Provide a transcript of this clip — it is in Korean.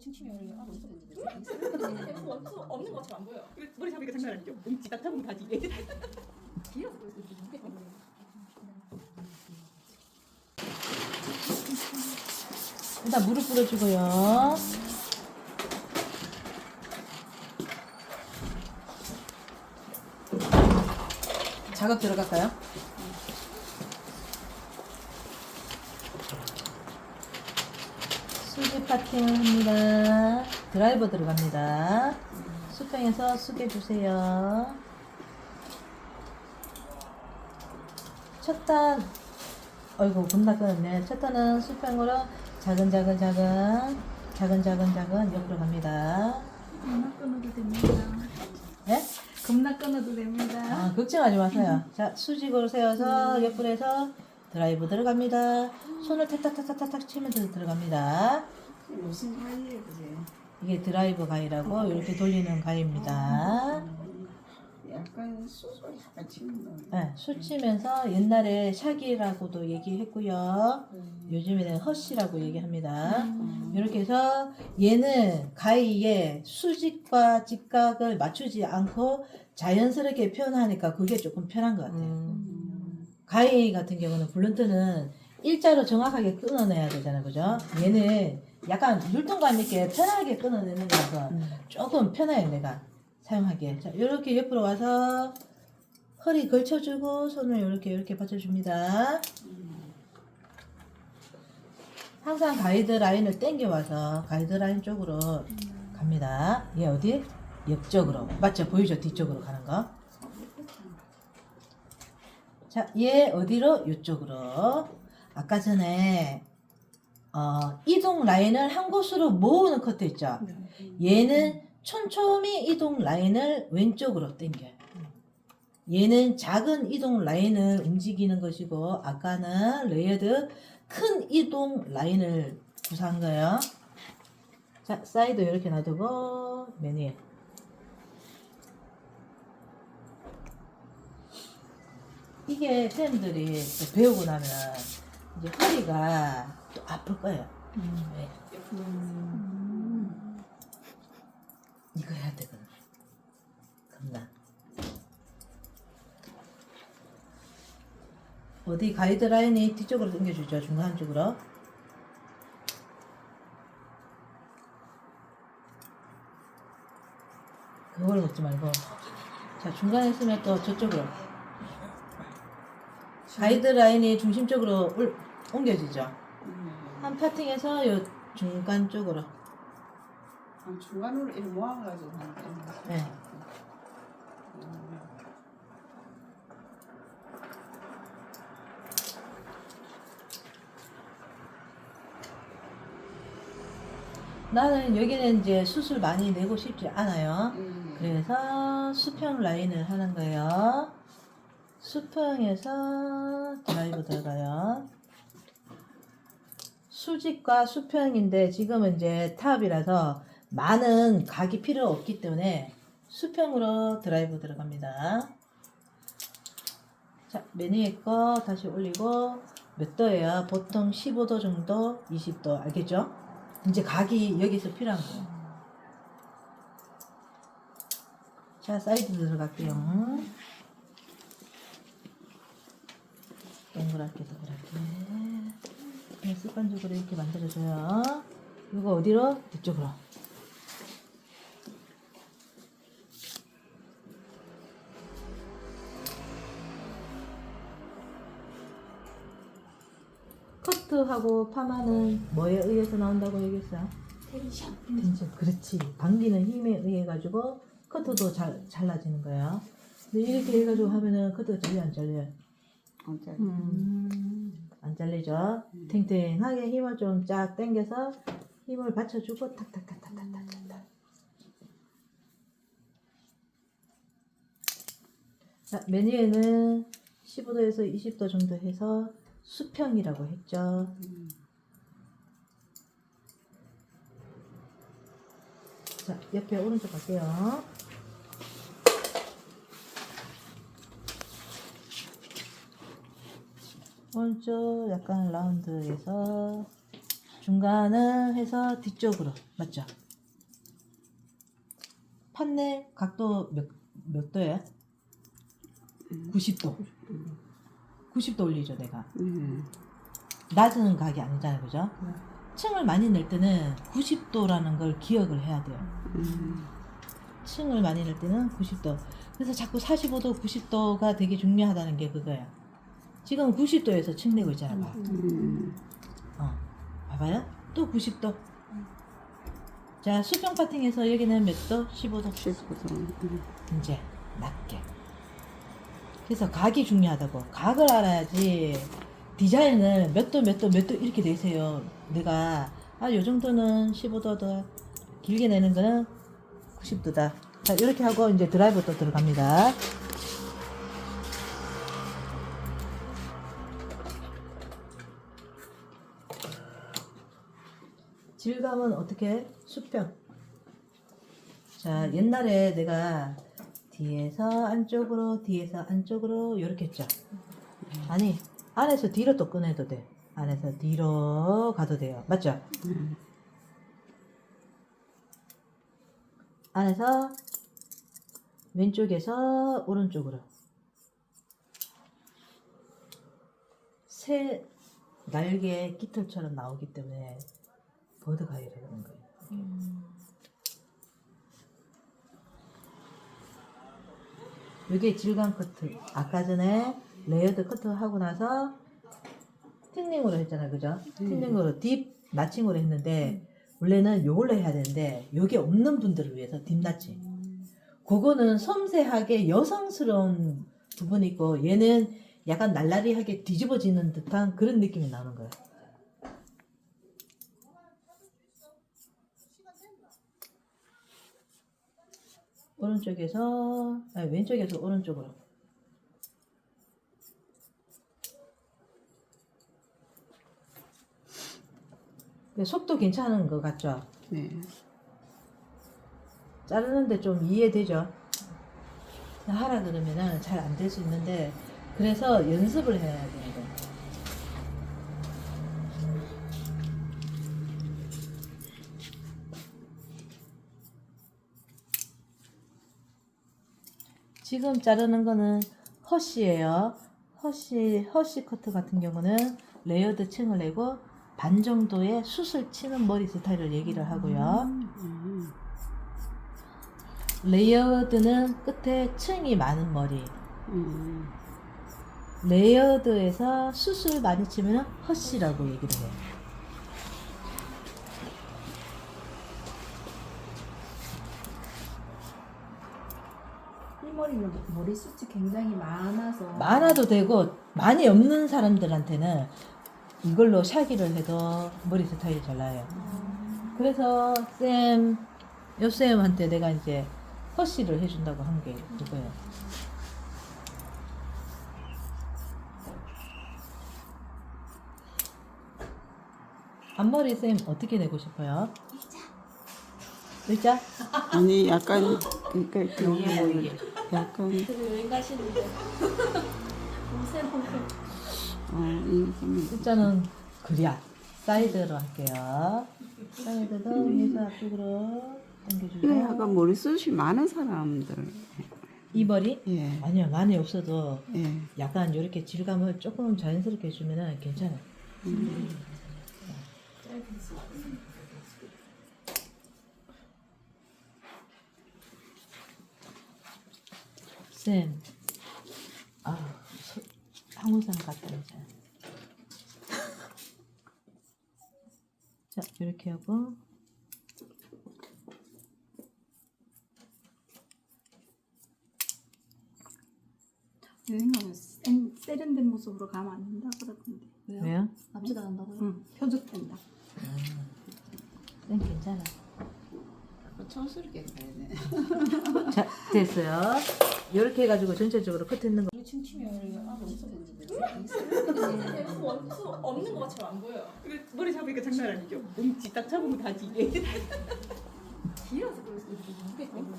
칭칭해요. 아, 너무 없어. 없는 것처럼 안 보여. 머리 잡으니까 장난 아니죠? 뭉치 딱 잡으면 가지. 길어서 그럴 수도 있어. 일단 물을 뿌려주고요. 작업 들어갈까요? 수지 파팅을 합니다. 드라이버 들어갑니다. 수평에서 숙여주세요. 첫 단, 어이구, 겁나 끊었네. 첫 단은 수평으로 작은, 작은, 작은, 작은, 작은, 작은 옆으로 갑니다. 겁나 끊어도 됩니다. 네? 겁나 끊어도 됩니다. 아, 걱정하지 마세요. 자, 수직으로 세워서 옆으로 해서 드라이브 들어갑니다. 손을 탁탁탁탁탁 치면서 들어갑니다. 무슨 가위예요, 그게? 이게 드라이브 가위라고 이렇게 돌리는 가위입니다. 약간 수술 약간 치는 거. 네, 수치면서 옛날에 샤기라고도 얘기했고요. 요즘에는 허쉬라고 얘기합니다. 이렇게 해서 얘는 가위에 수직과 직각을 맞추지 않고 자연스럽게 표현하니까 그게 조금 편한 것 같아요. 가위 같은 경우는 블런트는 일자로 정확하게 끊어내야 되잖아요. 그죠? 얘는 약간 율동감 있게 편하게 끊어내는 거라서 조금 편해요. 내가 사용하기에. 자, 이렇게 옆으로 와서 허리 걸쳐주고 손을 이렇게 이렇게 받쳐줍니다. 항상 가이드 라인을 당겨와서 가이드 라인 쪽으로 갑니다. 얘 어디? 옆쪽으로. 맞죠? 보이죠? 뒤쪽으로 가는 거. 자, 얘 어디로? 이쪽으로. 아까 전에 어, 이동 라인을 한 곳으로 모으는 커트 있죠? 얘는 촘촘히 이동 라인을 왼쪽으로 당겨요. 얘는 작은 이동 라인을 움직이는 것이고 아까는 레이어드 큰 이동 라인을 구사한 거예요. 자, 사이드 이렇게 놔두고 맨 위에 이게 쌤들이 또 배우고 나면 이제 허리가 또 아플 거예요. 네. 이거 해야 되거든. 겁나. 어디 가이드라인이 뒤쪽으로 당겨주죠. 중간 쪽으로. 그걸 먹지 말고. 자, 중간에 있으면 또 저쪽으로. 가이드라인이 중심적으로 올- 옮겨지죠. 한 파팅에서 요 중간 쪽으로. 아, 중간으로 이렇게 모아가지고 하는 거. 네. 나는 여기는 이제 수술 많이 내고 싶지 않아요. 음. 그래서 수평 라인을 하는 거예요. 수평에서 드라이브 들어가요. 수직과 수평인데 지금은 이제 탑이라서 많은 각이 필요 없기 때문에 수평으로 드라이브 들어갑니다. 자, 맨 위에 거 다시 올리고 몇 도예요? 보통 15도 정도, 20도 알겠죠? 이제 각이 여기서 필요한 거예요. 자, 사이드 들어갈게요. 동그랗게 동그랗게. 그냥 습관적으로 이렇게 만들어줘요. 이거 어디로? 뒤쪽으로. 커트하고 파마는 뭐에 의해서 나온다고 얘기했어요? 텐션. 텐션. 그렇지. 당기는 힘에 의해 가지고 커트도 잘 잘라지는 거야. 근데 이렇게 해가지고 하면은 커트가 잘려 안 잘려요? 진짜. 안 잘리죠? 탱탱하게 힘을 좀 쫙 당겨서 힘을 받쳐주고 탁탁탁탁탁탁탁. 자, 메뉴에는 15도에서 20도 정도 해서 수평이라고 했죠. 자, 옆에 오른쪽 갈게요. 오른쪽 약간 라운드에서 중간을 해서 뒤쪽으로 맞죠? 판넬 각도 몇, 몇 도예요? 90도 90도 올리죠 내가 네. 낮은 각이 아니잖아요 그죠? 층을 많이 낼 때는 90도라는 걸 기억을 해야 돼요 음. 층을 많이 낼 때는 90도 그래서 자꾸 45도 90도가 되게 중요하다는 게 그거예요 지금 90도에서 층 내고 있잖아요 봐. 음. 어, 봐봐요. 또 90도. 자, 수평 파팅에서 여기는 몇 도? 15도. 15도. 음. 이제 낮게. 그래서 각이 중요하다고. 각을 알아야지 디자인을 몇 도, 몇 도, 몇 도 이렇게 내세요. 내가 아, 요 정도는 15도다. 길게 내는 거는 90도다. 자, 이렇게 하고 이제 드라이브 또 들어갑니다. 질감은 어떻게? 수평. 자, 옛날에 내가 뒤에서 안쪽으로, 뒤에서 안쪽으로 이렇게 했죠. 아니, 안에서 뒤로 또 꺼내도 돼. 안에서 뒤로 가도 돼요. 맞죠? 음. 안에서 왼쪽에서 오른쪽으로. 새 날개 깃털처럼 나오기 때문에 가위를 하는 거예요. 이게 질감 커트. 아까 전에 레이어드 커트 하고 나서 틴닝으로 했잖아요. 그죠? 틴닝으로 딥 나칭으로 했는데 원래는 요걸로 해야 되는데 요게 없는 분들을 위해서 딥 나칭. 그거는 섬세하게 여성스러운 부분이 있고 얘는 약간 날라리하게 뒤집어지는 듯한 그런 느낌이 나는 거예요. 오른쪽에서 아니 왼쪽에서 오른쪽으로 속도 괜찮은 것 같죠? 네. 자르는데 좀 이해되죠? 하라 그러면은 잘 안 될 수 있는데 그래서 연습을 해야 되는 거예요. 지금 자르는 거는 허쉬예요. 허쉬 허쉬 커트 같은 경우는 레이어드 층을 내고 반 정도의 숱을 치는 머리 스타일을 얘기를 하고요. 음. 레이어드는 끝에 층이 많은 머리. 음. 레이어드에서 숱을 많이 치면 허쉬라고 얘기를 해요. 머리는 머리숱이 굉장히 많아서 많아도 되고 많이 없는 사람들한테는 이걸로 샤기를 해도 머리 스타일이 잘 나요. 그래서 쌤, 여쌤한테 내가 이제 허쉬를 해준다고 한 게 그거예요. 앞머리 쌤 어떻게 내고 싶어요? 일자? 아니 약간 그러니까 그뭐 여기. 약간 되게 여행 가시는데 무슨 어 이거는 일자는 그랴 사이드로 할게요. 사이드도 위에서 앞쪽으로 당겨주고 그래 약간 머리숱이 많은 사람들 이 머리? 예. 아니요 많이 없어도 예. 약간 이렇게 질감을 조금 자연스럽게 해주면은 괜찮아요. 쌤, 아, 사람 같다 이제. 자, 이렇게 하고 여행 가면 센, 세련된 모습으로 가면 안 된다 그러던데. 왜요? 남자가 난다고요? 응, 표적된다. 쌤 괜찮아. 촌스럽게 가야 돼. 자, 됐어요. 이렇게 해가지고 전체적으로 커트했는 거. 우리 춤추면 아 없어 원수 없는 것처럼 안 보여요 그래, 머리 잡으니까 장난 아니죠? 뭉치 딱 잡으면 다지. 길어서 그럴 수 있어 무게 때문에